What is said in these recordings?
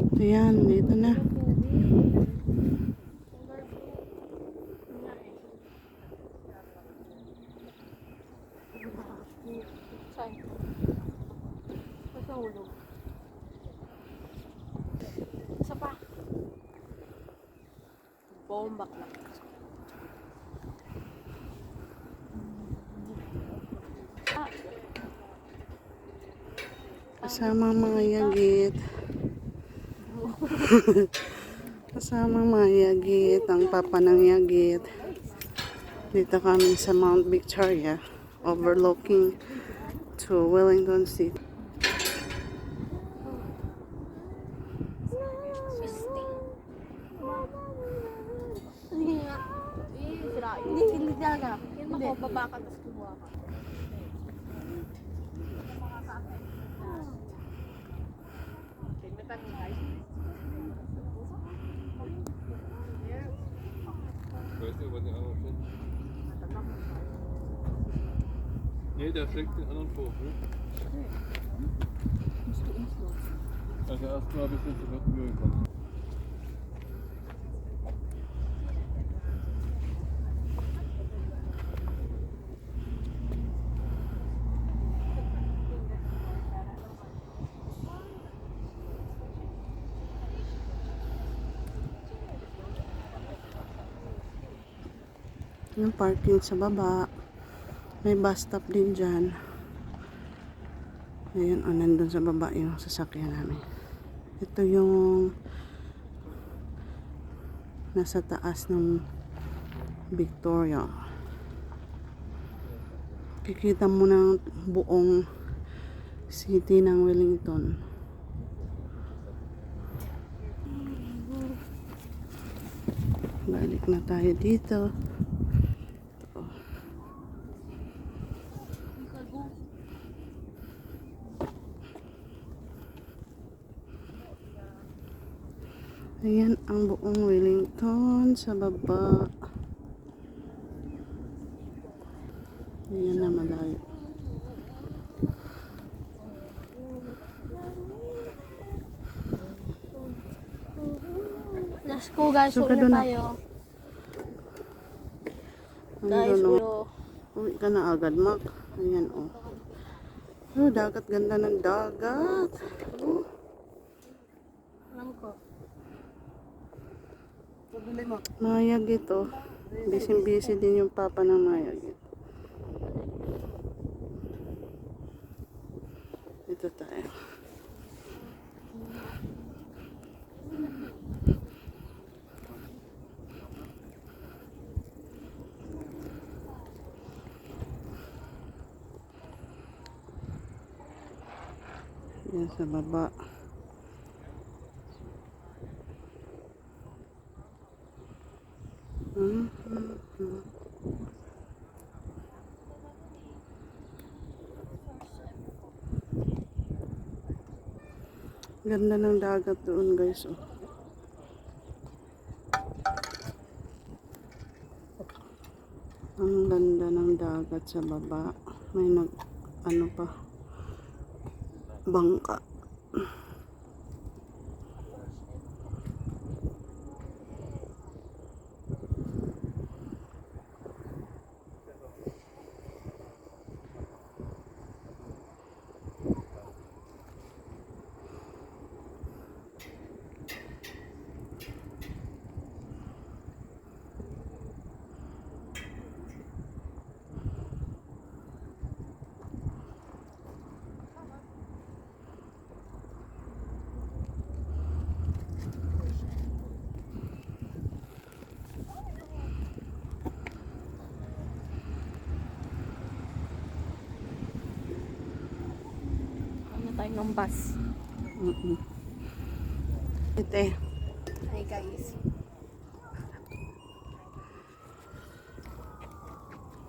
Ayan, dito na. Isa pa. Bombak. Ah, Kasama mga yagit. Kasama ang mga yagit, ang papa ng yagit. Dito kami sa Mount Victoria, overlooking to Wellington City. Hindi. Eh. Hindi, hindi talaga. Yan ako, baba ka, tapos aber den anderen schon. Nee, der schlägt den anderen vor. Ne? Also erstmal ein bisschen zu Rottenmühl kommen. Yung parking sa baba. May bus stop din dyan. Ayun, oh, nandun sa baba yung sasakyan namin. Ito yung nasa taas ng Victoria. Kikita mo ng buong city ng Wellington. Balik na tayo dito. Ayan ang buong Wellington sa baba. Ayan na malayo. Let's go guys, So, uwi doon na na. tayo. Guys, uwi. oh. Uwi ka na agad, Mac. Ayan, oh. Oh, dagat. Ganda ng dagat. Oh. Mayag ito. Busy-busy din yung papa ng mayag ito. Ito tayo. Yan sa baba. Ganda ng dagat doon guys. Oh. Ang ganda ng dagat sa baba. May nag ano pa bangka. Tayo ng bus. Mm-mm. Ite. Hi guys.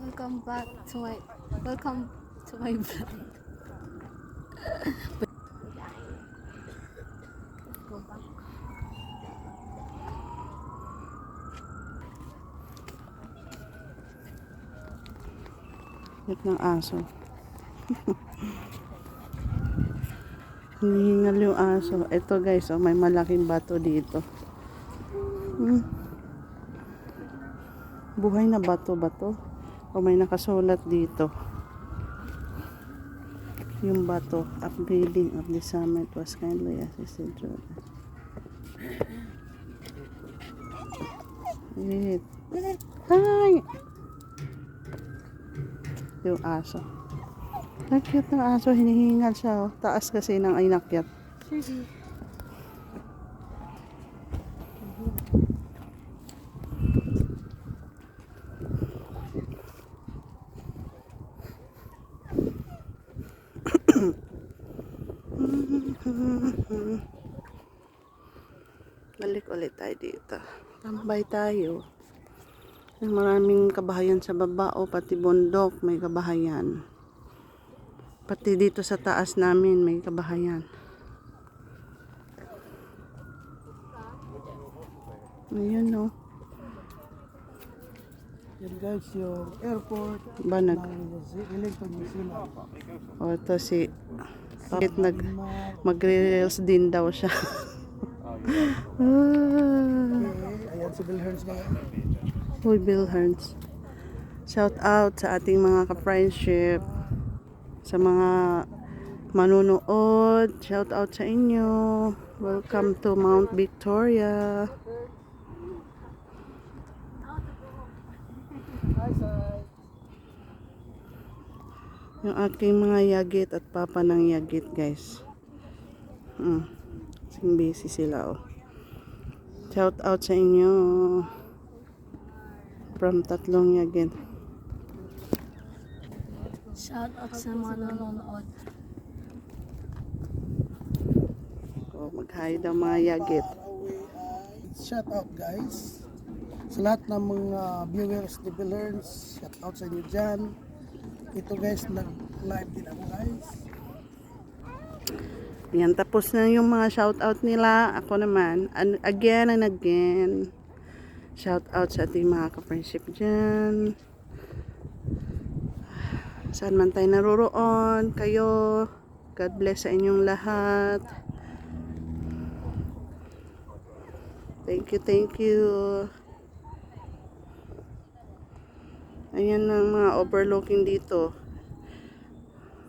Welcome back to my welcome to my vlog. Ito ng aso. Hinihingal yung aso. Ito guys, oh, may malaking bato dito. Hmm. Buhay na bato ba to? O may nakasulat dito. Yung bato, upgrading of the summit was kindly assisted through. Hi! Yung aso. Ang cute ng aso, hinihingal siya. Oh. Taas kasi ng inakyat. Balik ulit tayo dito. Tambay tayo. May maraming kabahayan sa baba o pati bundok may kabahayan. Pati dito sa taas namin may kabahayan. Ayan no. Yan guys, yung airport Ba nag ng Wellington, New Zealand. o ito si bakit nag magre-reels din daw siya. ah, ayan si Bill Hearns. Uy, Bill Hearns. Shout out sa ating mga ka-friendship. Sa mga manunood. Shout out sa inyo. Welcome to Mount Victoria. Yung aking mga yagit at papa ng yagit, guys. Hmm. Sing busy sila, oh. Shout out sa inyo. From tatlong yagit. Shout out sa mga nanonood. Oh, mag-hi daw mga yagit. Shout out guys. Sa lahat ng mga viewers ni Bill Hearns, shout out sa inyo dyan. Ito guys, nag-live din ako guys. Yan, tapos na yung mga shout out nila. Ako naman, an- again and again. Shout out sa ating mga ka-friendship dyan. Saan man tayo naroroon, kayo. God bless sa inyong lahat. Thank you, thank you. Ayan ang mga overlooking dito.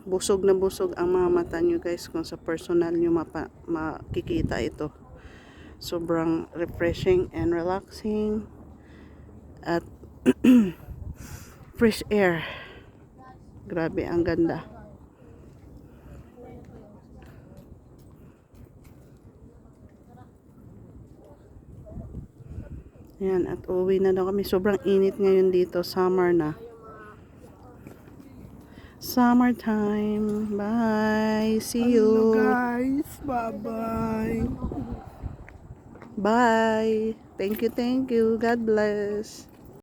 Busog na busog ang mga mata nyo guys kung sa personal nyo mapa, makikita ito. Sobrang refreshing and relaxing. At fresh air. Grabe, ang ganda. Yan, at uwi na daw kami. Sobrang init ngayon dito. Summer na. Summertime. Bye. See you. guys, bye-bye. Bye. Thank you, thank you. God bless.